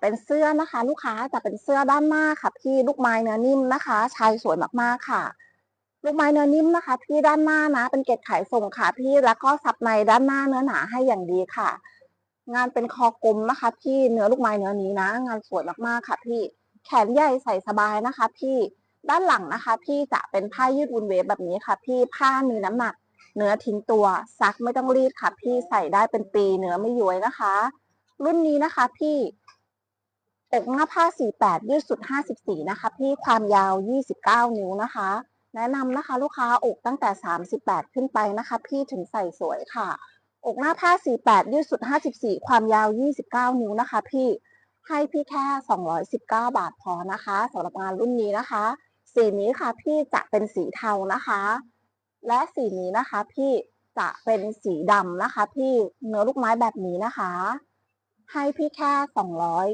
เป็นเสื้อนะคะ ลูกค้าจะเป็นเสื้อด้านหน้าค่ะ พี่ลูกไม้เนื้อนิ่มนะคะชายสวยมากๆค่ะ ลูกไม้เนื้อนิ่มนะคะ พี่ด้านหน้านะ เป็นเกล็ดขายส่งค่ะ พี่แล้วก็ซับในด้านหน้าเนื้อหนาให้อย่างดีค่ะ งานเป็นคอกลมนะคะ พี่เนื้อลูกไม้เนื้อนี้นะ งานสวยมากๆค่ะ พี่แขนใหญ่ใส่สบายนะคะ พี่ด้านหลังนะคะ พี่จะเป็นผ้ายืดวุนเวฟแบบนี้ค่ะ พี่ผ้ามีน้ำหนัก เนื้อทิ้งตัว ซักไม่ต้องรีดค่ะ พี่ใส่ได้เป็นปีเนื้อไม่ย้วยนะคะ รุ่นนี้นะคะ พี่ อกหน้าผ้า 48 ยืดสุด 54 นะคะ พี่ความยาว 29 นิ้วนะคะ แนะนำนะคะลูกค้าอกตั้งแต่ 38 ขึ้นไปนะคะ พี่ถึงใส่สวยค่ะ อกหน้าผ้า 48 ยืดสุด 54 ความยาว 29 นิ้วนะคะ พี่ให้พี่แค่ 219 บาทพอนะคะสำหรับงานรุ่นนี้นะคะ สีนี้ค่ะพี่จะเป็นสีเทานะคะ และสีนี้นะคะพี่จะเป็นสีดำนะคะ พี่เนื้อลูกไม้แบบนี้นะคะ ให้พี่แค่ 200